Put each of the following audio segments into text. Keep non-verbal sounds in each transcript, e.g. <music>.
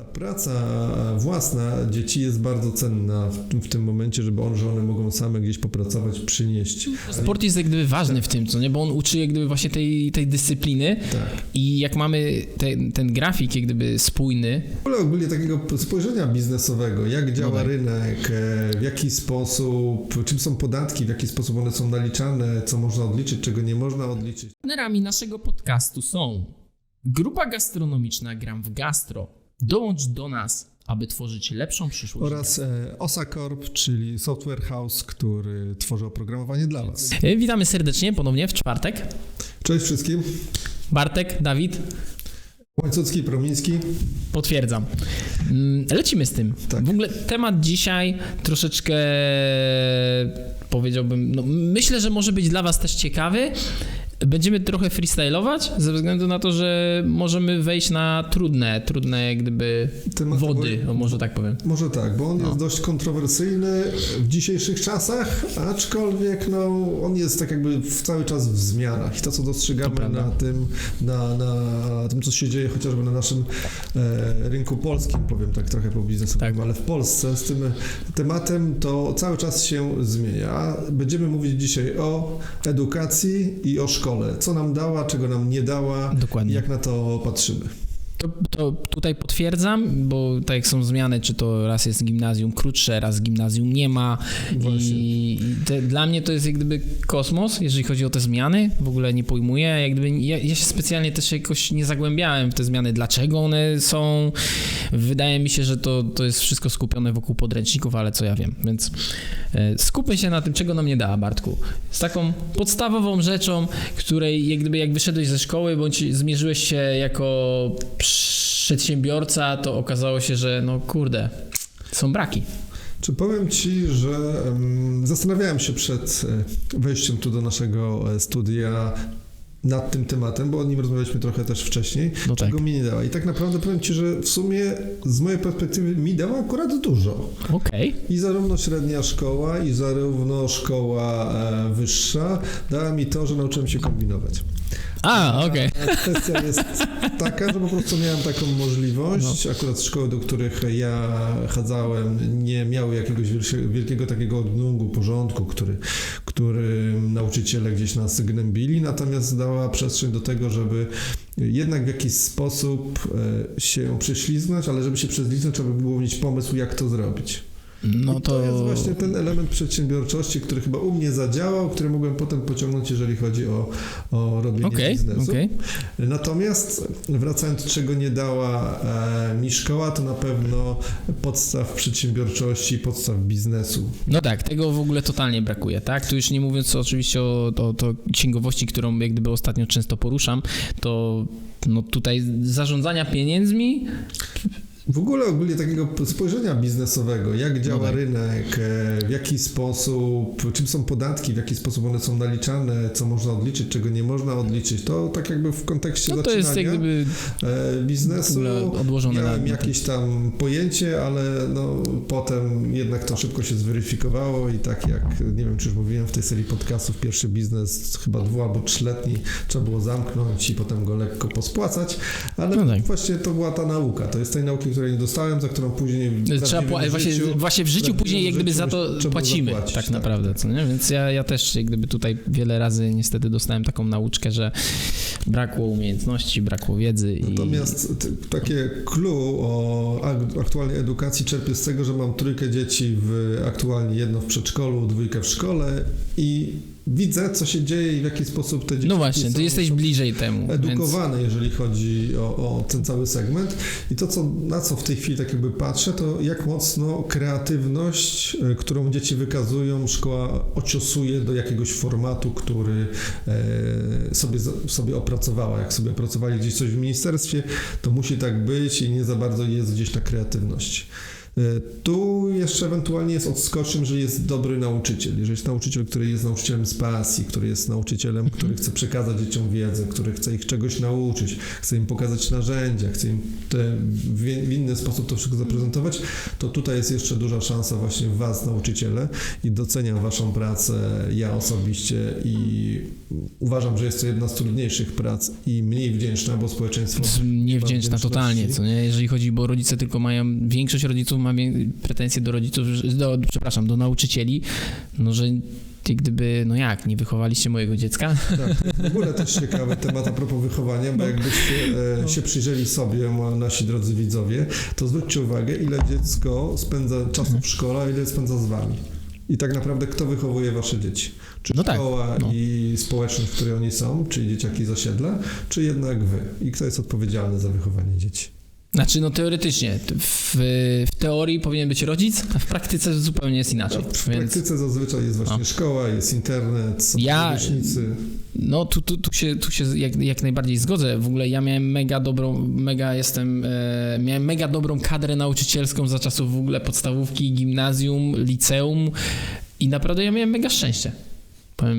Ta praca własna dzieci jest bardzo cenna w, tym- w tym momencie, żeby on, że one mogą same gdzieś popracować, przynieść. Sport jest jak gdyby ważny w tym, co nie? Bo on uczy jak gdyby właśnie tej, tej dyscypliny Tak. i jak mamy ten, ten grafik jak gdyby spójny, W ogóle ogólnie takiego spojrzenia biznesowego, jak działa No tak. rynek, e, w jaki sposób, czym są podatki, w jaki sposób one są naliczane, co można odliczyć, czego nie można odliczyć. Partnerami naszego podcastu są Grupa Gastronomiczna Gram w Gastro. Dołącz do nas, aby tworzyć lepszą przyszłość. Oraz e, OSA Corp, czyli software house, który tworzy oprogramowanie dla Was. E, Witamy serdecznie ponownie w czwartek. Cześć wszystkim. Bartek, Dawid, Łańcucki, Promiński. potwierdzam. Mm, Lecimy z tym. Tak. W ogóle temat dzisiaj troszeczkę powiedziałbym, no, myślę, że może być dla Was też ciekawy. Będziemy trochę freestylować, ze względu na to, że możemy wejść na trudne, trudne jak gdyby Tematy, wody, o może tak powiem. Może tak, bo on No. jest dość kontrowersyjny w dzisiejszych czasach, aczkolwiek no, on jest tak jakby w cały czas w zmianach i to, co To dostrzegamy prawda. na tym, na, na tym, co się dzieje chociażby na naszym e, rynku polskim, powiem tak trochę po biznesowemu, Tak. ale w Polsce z tym tematem to cały czas się zmienia. Będziemy mówić dzisiaj o edukacji i o szkole. Co nam dała, czego nam nie dała, Dokładnie. jak na to patrzymy. To, tutaj potwierdzam, bo tak jak są zmiany, czy to raz jest gimnazjum krótsze, raz gimnazjum nie ma. Właśnie. I, te, dla mnie to jest jak gdyby kosmos, jeżeli chodzi o te zmiany. W ogóle nie pojmuję. Jak gdyby ja, ja się specjalnie też jakoś nie zagłębiałem w te zmiany, dlaczego one są. Wydaje mi się, że to, to jest wszystko skupione wokół podręczników, ale co ja wiem. Więc e, skupmy się na tym, czego nam nie dała, Bartku. Z taką podstawową rzeczą, której jak gdyby jak wyszedłeś ze szkoły, bądź zmierzyłeś się jako przedsiębiorca, to okazało się, że no kurde, są braki. Czy powiem Ci, że em, zastanawiałem się przed e, wejściem tu do naszego e, studia nad tym tematem, bo o nim rozmawialiśmy trochę też wcześniej, No tak. czego mi nie dała. I tak naprawdę powiem Ci, że w sumie z mojej perspektywy mi dała akurat dużo. Okej. I zarówno średnia szkoła, i zarówno szkoła e, wyższa dała mi to, że nauczyłem się kombinować. A, okej. A Kwestia jest taka, że po prostu miałem taką możliwość. Akurat szkoły, do których ja chadzałem, nie miały jakiegoś wielkie- wielkiego takiego odnógu, porządku, który, który nauczyciele gdzieś nas gnębili, natomiast dała przestrzeń do tego, żeby jednak w jakiś sposób e, się prześlizgnąć, ale żeby się prześlizgnąć, trzeba by było mieć pomysł, jak to zrobić. No to... to jest właśnie ten element przedsiębiorczości, który chyba u mnie zadziałał, który mogłem potem pociągnąć, jeżeli chodzi o, o robienie Okej, biznesu. okej. Natomiast wracając, czego nie dała e, mi szkoła, to na pewno podstaw przedsiębiorczości, podstaw biznesu. No tak, tego w ogóle totalnie brakuje, tak? Tu już nie mówiąc oczywiście o, o, o księgowości, którą jak gdyby ostatnio często poruszam, to no tutaj zarządzania pieniędzmi, W ogóle ogólnie takiego spojrzenia biznesowego, jak działa No tak. rynek, e, w jaki sposób, czym są podatki, w jaki sposób one są naliczane, co można odliczyć, czego nie można odliczyć, to tak jakby w kontekście no to jest jak gdyby e, biznesu odłożone na... miałem jakieś tam pojęcie, ale no, potem jednak to szybko się zweryfikowało i tak jak, nie wiem czy już mówiłem w tej serii podcastów, pierwszy biznes chyba dwu albo trzyletni trzeba było zamknąć i potem go lekko pospłacać, ale No tak. właśnie to była ta nauka, to jest tej nauki, której nie dostałem, za którą później w Trzeba pła- właśnie, życiu, właśnie w życiu później jak gdyby za to płacimy zapłacić, tak tak. naprawdę, co nie? Więc ja, ja też jak gdyby tutaj wiele razy niestety dostałem taką nauczkę, że brakło umiejętności, brakło wiedzy i... Natomiast takie clue o ak- aktualnej edukacji czerpię z tego, że mam trójkę dzieci, w, aktualnie jedno w przedszkolu, dwójkę w szkole i widzę, co się dzieje i w jaki sposób te dzieci No właśnie, są, ty jesteś bliżej temu. Więc... edukowane, jeżeli chodzi o, o ten cały segment. I to, co, na co w tej chwili tak jakby patrzę, to jak mocno kreatywność, e, którą dzieci wykazują, szkoła ociosuje do jakiegoś formatu, który e, sobie, sobie opracowała. Jak sobie opracowali gdzieś coś w ministerstwie, to musi tak być i nie za bardzo jest gdzieś ta kreatywność. Y, Tu jeszcze ewentualnie jest odskocznym, że jest dobry nauczyciel. Jeżeli jest nauczyciel, który jest nauczycielem z pasji, który jest nauczycielem, który chce przekazać dzieciom wiedzę, który chce ich czegoś nauczyć, chce im pokazać narzędzia, chce im te, w, inny sposób to wszystko zaprezentować, to tutaj jest jeszcze duża szansa właśnie w Was, nauczyciele, i doceniam Waszą pracę ja osobiście i uważam, że jest to jedna z trudniejszych prac i mniej wdzięczna, bo społeczeństwo Niewdzięczna wdzięczności. totalnie, co nie? Jeżeli chodzi, bo rodzice tylko mają, większość rodziców ma wię- pretensje do rodziców, do, przepraszam, do nauczycieli, no że gdyby, no jak, nie wychowaliście mojego dziecka? Tak, <laughs> w ogóle też ciekawy temat a propos wychowania, bo jakbyście e, się przyjrzeli sobie, nasi drodzy widzowie, to zwróćcie uwagę, ile dziecko spędza czasu w szkole, a ile spędza z wami. I tak naprawdę kto wychowuje wasze dzieci? Czy No tak, szkoła no. i społeczność, w której oni są, czyli dzieciaki z osiedla, czy jednak wy? I kto jest odpowiedzialny za wychowanie dzieci? Znaczy, no teoretycznie, w, w teorii powinien być rodzic, a w praktyce zupełnie jest inaczej. W Więc praktyce zazwyczaj jest właśnie No. szkoła, jest internet, są Ja- no tu, tu, tu się, tu się jak, jak najbardziej zgodzę. W ogóle ja miałem mega dobrą, mega jestem, e, miałem mega dobrą kadrę nauczycielską za czasów w ogóle podstawówki, gimnazjum, liceum i naprawdę ja miałem mega szczęście.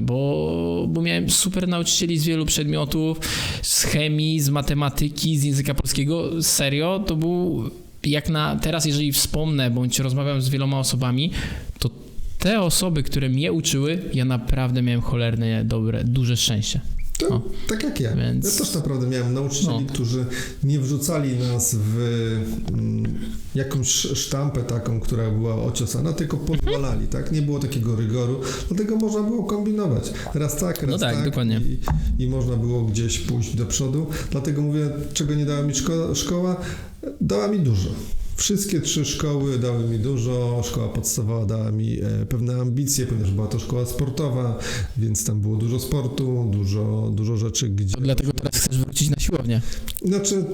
Bo, bo miałem super nauczycieli z wielu przedmiotów, z chemii, z matematyki, z języka polskiego. Serio, to był jak na teraz, jeżeli wspomnę, bądź rozmawiam z wieloma osobami, to te osoby, które mnie uczyły, ja naprawdę miałem cholerne, dobre, duże szczęście. To, O. tak jak ja. Więc- Ja też naprawdę miałem nauczycieli, No. którzy nie wrzucali nas w mm, jakąś sztampę taką, która była ociosana, tylko pozwalali, tak? Nie było takiego rygoru, dlatego można było kombinować. Raz tak, raz No tak, dokładnie. I, I można było gdzieś pójść do przodu. Dlatego mówię, czego nie dała mi szkoła, szkoła dała mi dużo. Wszystkie trzy szkoły dały mi dużo. Szkoła podstawowa dała mi e, pewne ambicje, ponieważ była to szkoła sportowa, więc tam było dużo sportu, dużo, dużo rzeczy, gdzie. To dlatego teraz chcesz wrócić na siłownię. Znaczy,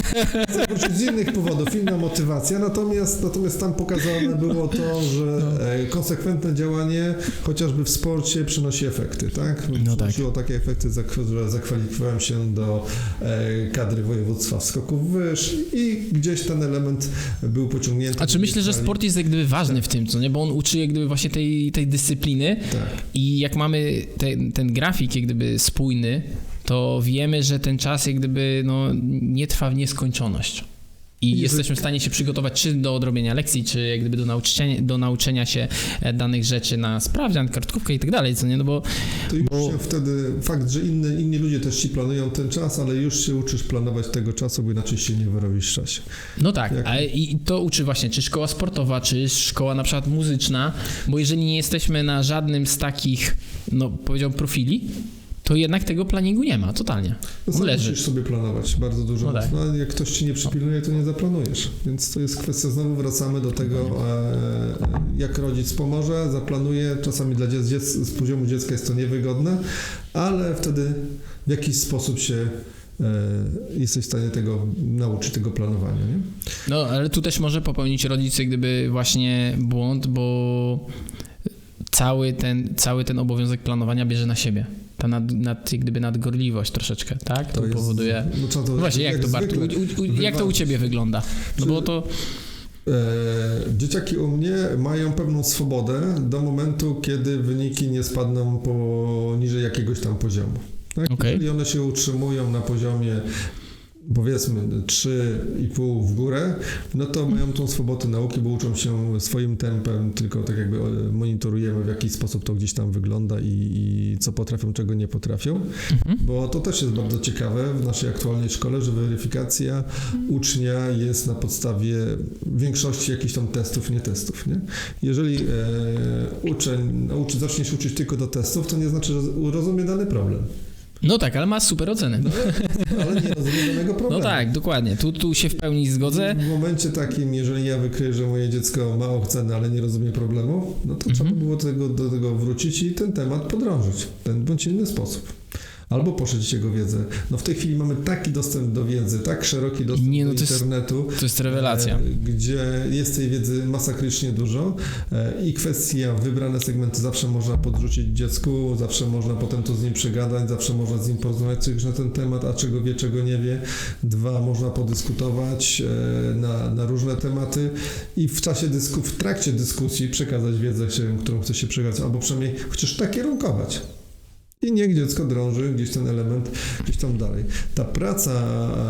<laughs> z innych powodów, inna motywacja, natomiast, natomiast tam pokazane było to, że e, konsekwentne działanie, chociażby w sporcie, przynosi efekty, tak? No tak. Przynosiło takie efekty, za które zakwalifikowałem się do e, kadry województwa w skoków wyż i gdzieś ten element był pociągnięty. A czy myślę, że sport jest jak gdyby ważny w tym, co nie? Bo on uczy jak gdyby właśnie tej, tej dyscypliny Tak. i jak mamy ten, ten grafik jak gdyby spójny, to wiemy, że ten czas jak gdyby no, nie trwa w nieskończoność. I jesteśmy w stanie się przygotować czy do odrobienia lekcji, czy jak gdyby do nauczenia, do nauczenia się e, danych rzeczy na sprawdzian, kartkówkę i tak dalej, co nie? No bo To już Bo- się wtedy, fakt, że inny, inni ludzie też ci planują ten czas, ale już się uczysz planować tego czasu, bo inaczej się nie wyrobisz w czasie. No tak, Jak- a i to uczy właśnie, czy szkoła sportowa, czy szkoła na przykład muzyczna, bo jeżeli nie jesteśmy na żadnym z takich, no powiedziałbym, profili, to jednak tego planingu nie ma, totalnie. No On leży. musisz sobie planować bardzo dużo. No No tak. jak ktoś ci nie przypilnuje, to nie zaplanujesz. Więc to jest kwestia, znowu wracamy do tego, e, jak rodzic pomoże, zaplanuje. Czasami dla dziec, z poziomu dziecka jest to niewygodne, ale wtedy w jakiś sposób się e, jesteś w stanie tego nauczyć, tego planowania. Nie? No, ale tu też może popełnić rodzic jak gdyby właśnie błąd, bo cały ten, cały ten obowiązek planowania bierze na siebie. Ta nad, nad, jak gdyby nadgorliwość troszeczkę, tak? To, jest- powoduje... No, trzeba to, właśnie, jak, to Bartu, zwykle u, u, jak to u ciebie wygląda? No bo to... E, dzieciaki u mnie mają pewną swobodę do momentu, kiedy wyniki nie spadną poniżej jakiegoś tam poziomu. Tak? Jeżeli one się utrzymują na poziomie powiedzmy 3,5 w górę, no to mają tą swobodę nauki, bo uczą się swoim tempem, tylko tak jakby e, monitorujemy w jaki sposób to gdzieś tam wygląda i, i co potrafią, czego nie potrafią. Mhm. Bo to też jest bardzo ciekawe w naszej aktualnej szkole, że weryfikacja ucznia jest na podstawie większości jakichś tam testów, nie testów. Nie? Jeżeli e, uczeń nauczy, zaczniesz uczyć tylko do testów, to nie znaczy, że rozumie dany problem. No tak, ale ma super oceny. No, ale nie rozumie danego problemu. No tak, dokładnie. Tu, tu się w pełni zgodzę. W momencie takim, jeżeli ja wykryję, że moje dziecko ma ocenę, ale nie rozumie problemu, no to Mhm. trzeba było do tego, do tego wrócić i ten temat podrążyć w ten bądź inny sposób. Albo poszerzyć jego wiedzę. No w tej chwili mamy taki dostęp do wiedzy, tak szeroki dostęp Nie, no do to jest- internetu, To jest rewelacja. e, gdzie jest tej wiedzy masakrycznie dużo e, i kwestia wybrane segmenty zawsze można podrzucić dziecku, zawsze można potem to z nim przegadać, zawsze można z nim porozmawiać coś na ten temat, a czego wie, czego nie wie. Dwa, można podyskutować e, na, na różne tematy i w czasie dysku, w trakcie dyskusji przekazać wiedzę, którą chce się przekazać, albo przynajmniej chociaż tak kierunkować. I niech dziecko drąży gdzieś ten element, gdzieś tam dalej. Ta praca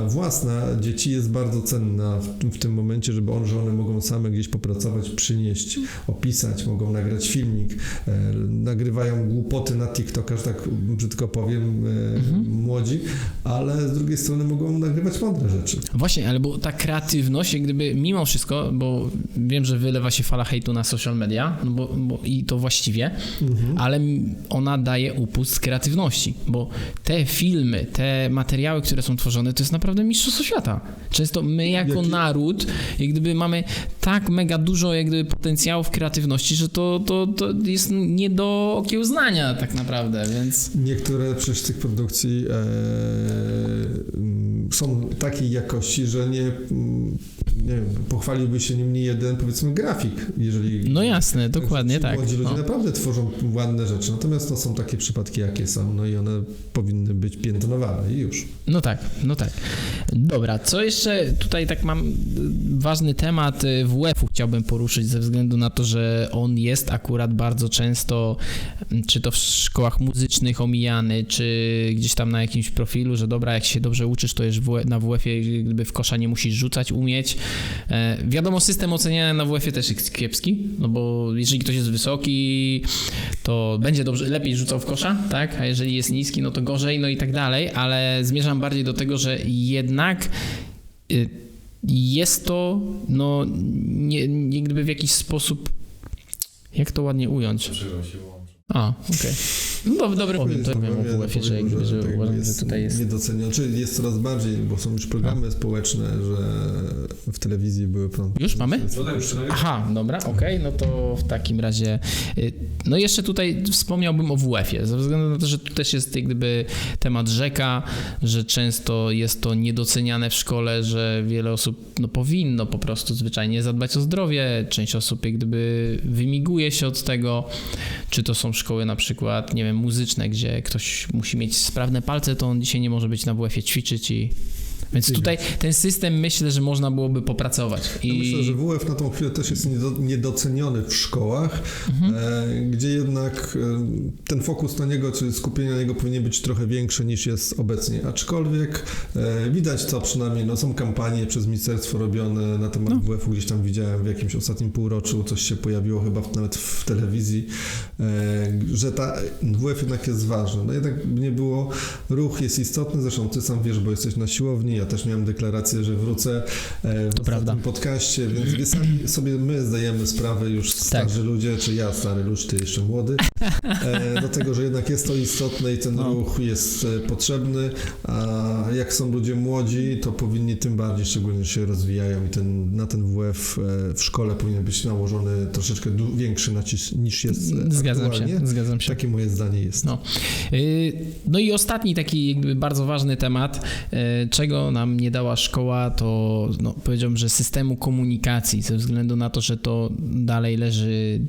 własna dzieci jest bardzo cenna w, tym- w tym momencie, żeby on, że one mogą same gdzieś popracować, przynieść, opisać, mogą nagrać filmik, e, nagrywają głupoty na TikToka, że tak brzydko powiem, e, Mhm. młodzi, ale z drugiej strony mogą nagrywać mądre rzeczy. Właśnie, ale bo ta kreatywność, jak gdyby mimo wszystko, bo wiem, że wylewa się fala hejtu na social media, no bo, bo i to właściwie, Mhm. ale ona daje upust kreatywności, bo te filmy, te materiały, które są tworzone, to jest naprawdę mistrzostwo świata. Często my jako Jaki- naród, jak gdyby mamy tak mega dużo jak gdyby potencjałów kreatywności, że to, to, to jest nie do okiełznania tak naprawdę, więc... Niektóre przecież tych produkcji e, mm, są takiej jakości, że nie, mm, nie wiem, pochwaliłby się nim nie jeden, powiedzmy, grafik, jeżeli... No jasne, dokładnie tak. Młodzi ludzie No. naprawdę tworzą ładne rzeczy, natomiast to są takie przypadki, jakie są, no i one powinny być piętnowane i już. No tak, no tak. Dobra, co jeszcze tutaj tak mam y, ważny temat y, WF-u chciałbym poruszyć ze względu na to, że on jest akurat bardzo często, mm, czy to w szkołach muzycznych omijany, czy gdzieś tam na jakimś profilu, że dobra, jak się dobrze uczysz, to już w- na WF-ie gdyby w kosza nie musisz rzucać, umieć. E, wiadomo, system oceniania na WF-ie też jest kiepski, no bo jeżeli ktoś jest wysoki, to będzie dobrze, lepiej rzucał w kosza, tak? A jeżeli jest niski, no to gorzej, no i tak dalej, ale zmierzam bardziej do tego, że jednak y, jest to, no, nie, nie gdyby w jakiś sposób, jak to ładnie ująć? A, okej. No dob- dobry powiem, to powiem o WF-ie, że, że tak uważam, że tutaj jest... Niedoceniony, czy jest coraz bardziej, bo są już programy społeczne, że w telewizji były... Już mamy? No tak, już nagrywa. Aha, dobra, okej, no to w takim razie. y, No jeszcze tutaj wspomniałbym o WF-ie, ze względu na to, że tu też jest jak gdyby temat rzeka, że często jest to niedoceniane w szkole, że wiele osób no, powinno po prostu zwyczajnie zadbać o zdrowie. Część osób jak gdyby wymiguje się od tego, czy to są szkoły na przykład, nie wiem, muzyczne, gdzie ktoś musi mieć sprawne palce, to on dzisiaj nie może być na WF-ie ćwiczyć i. Więc tutaj ten system myślę, że można byłoby popracować. I... Ja myślę, że WF na tą chwilę też jest niedo- niedoceniony w szkołach, Mhm. e, gdzie jednak e, ten fokus na niego, czy skupienie na niego powinien być trochę większy niż jest obecnie. Aczkolwiek e, widać to przynajmniej, no są kampanie przez ministerstwo robione na temat No. WF-u, gdzieś tam widziałem w jakimś ostatnim półroczu, coś się pojawiło chyba nawet w telewizji, że ta WF jednak jest ważny. No jednak nie było, ruch jest istotny, zresztą ty sam wiesz, bo jesteś na siłowni, ja też miałem deklarację, że wrócę e, w ostatnim prawda. podcaście, więc sami sobie my zdajemy sprawę już starzy Tak. ludzie, czy ja stary lud, ty jeszcze młody, e, do tego, że jednak jest to istotne i ten No. ruch jest e, potrzebny, a jak są ludzie młodzi, to powinni tym bardziej, szczególnie się rozwijają i ten, na ten WF w szkole powinien być nałożony troszeczkę większy nacisk niż jest Zgadzam aktualnie. się, zgadzam się. Takie moje zdanie jest. No. Yy, No i ostatni taki bardzo ważny temat, yy, nam nie dała szkoła, to no, powiedziałbym, że systemu komunikacji, ze względu na to, że to dalej leży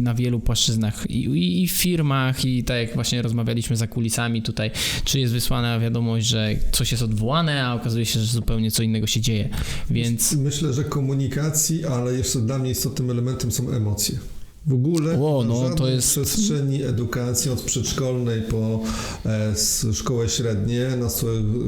na wielu płaszczyznach I, i, i w firmach i tak jak właśnie rozmawialiśmy za kulisami tutaj, czy jest wysłana wiadomość, że coś jest odwołane, a okazuje się, że zupełnie co innego się dzieje, więc... Myślę, że komunikacji, ale jeszcze dla mnie istotnym elementem są emocje. W ogóle O, no, to jest- przestrzeni edukacji od przedszkolnej po e, szkołę średnie, na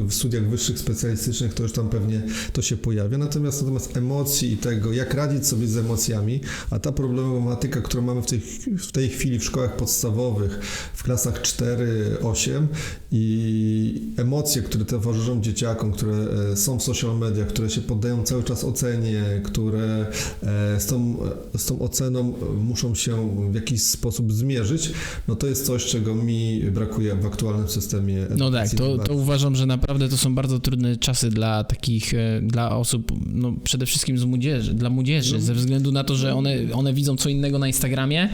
w studiach wyższych specjalistycznych to już tam pewnie to się pojawia. Natomiast natomiast emocji i tego, jak radzić sobie z emocjami, a ta problematyka, którą mamy w tej, w tej chwili w szkołach podstawowych, w klasach 4-8 i emocje, które towarzyszą dzieciakom, które e, są w social mediach, które się poddają cały czas ocenie, które e, z tą, z tą oceną muszą muszą się w jakiś sposób zmierzyć, no to jest coś, czego mi brakuje w aktualnym systemie edukacji. No tak, to, to uważam, że naprawdę to są bardzo trudne czasy dla takich, e, dla osób, no przede wszystkim z młodzieży, dla młodzieży, No. ze względu na to, że one, one widzą co innego na Instagramie,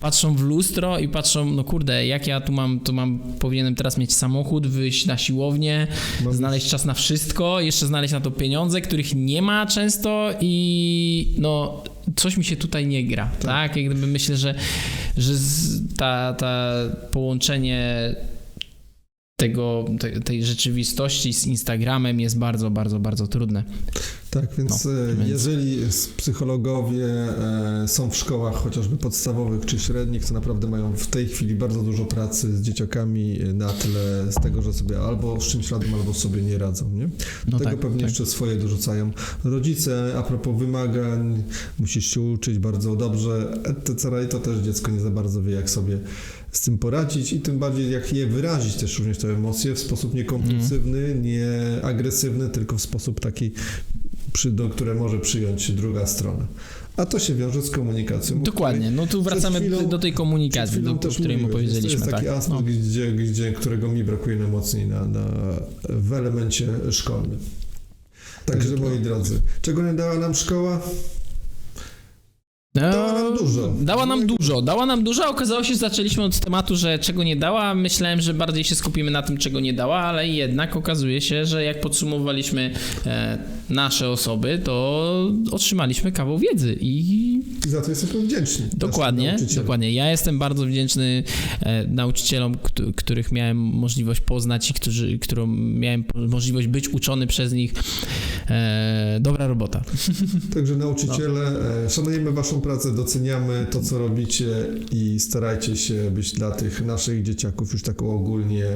patrzą w lustro i patrzą, no kurde, jak ja tu mam, tu mam, powinienem teraz mieć samochód, wyjść na siłownię, Mam- znaleźć czas na wszystko, jeszcze znaleźć na to pieniądze, których nie ma często i no coś mi się tutaj nie gra, tak? Jak gdyby myślę, że, że ta, ta połączenie tego, te, tej rzeczywistości z Instagramem jest bardzo, bardzo, bardzo trudne. Tak, więc, No, e, więc- jeżeli psychologowie e, są w szkołach chociażby podstawowych czy średnich, to naprawdę mają w tej chwili bardzo dużo pracy z dzieciakami e, na tle z tego, że sobie albo z czymś radzą, albo sobie nie radzą, nie? No tego tak, pewnie tak. jeszcze swoje dorzucają. Rodzice, a propos wymagań, musisz się uczyć bardzo dobrze, etc. I to też dziecko nie za bardzo wie, jak sobie z tym poradzić i tym bardziej jak je wyrazić też również te emocje w sposób niekompulsywny, Mhm. nie agresywny, tylko w sposób taki, przy, do, które może przyjąć druga strona. A to się wiąże z komunikacją. Dokładnie, no tu wracamy chwilą- do tej komunikacji, do, o której mu powiedzieliśmy. To jest taki tak. aspekt, No. gdzie, gdzie, którego mi brakuje najmocniej na, na, w elemencie szkolnym. Także moi drodzy, czego nie dała nam szkoła? Dała nam dużo. Dała nam dużo, dała nam dużo. Okazało się, że zaczęliśmy od tematu, że czego nie dała. Myślałem, że bardziej się skupimy na tym, czego nie dała, ale jednak okazuje się, że jak podsumowaliśmy e, nasze osoby, to otrzymaliśmy kawał wiedzy i I za to jesteśmy wdzięczni. naszym Dokładnie, dokładnie. Ja jestem bardzo wdzięczny e, nauczycielom, któ- których miałem możliwość poznać i którzy, którą miałem możliwość być uczony przez nich. E, dobra robota. <laughs> Także nauczyciele, e, szanujemy Waszą pracę, doceniamy to, co robicie i starajcie się być dla tych naszych dzieciaków już tak ogólnie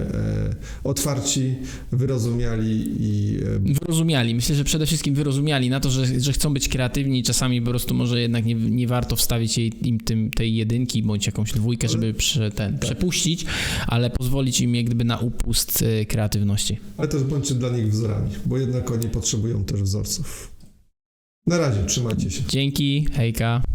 otwarci, wyrozumiali i Wyrozumiali. Myślę, że przede wszystkim wyrozumiali na to, że, że chcą być kreatywni i czasami po prostu może jednak nie, nie warto wstawić jej, im tym, tej jedynki bądź jakąś dwójkę, żeby prze, ten, przepuścić, ale pozwolić im jak gdyby na upust e, kreatywności. ale też bądźcie dla nich wzorami, bo jednak oni potrzebują też wzorców. Na razie, trzymajcie się. Dzięki, hejka.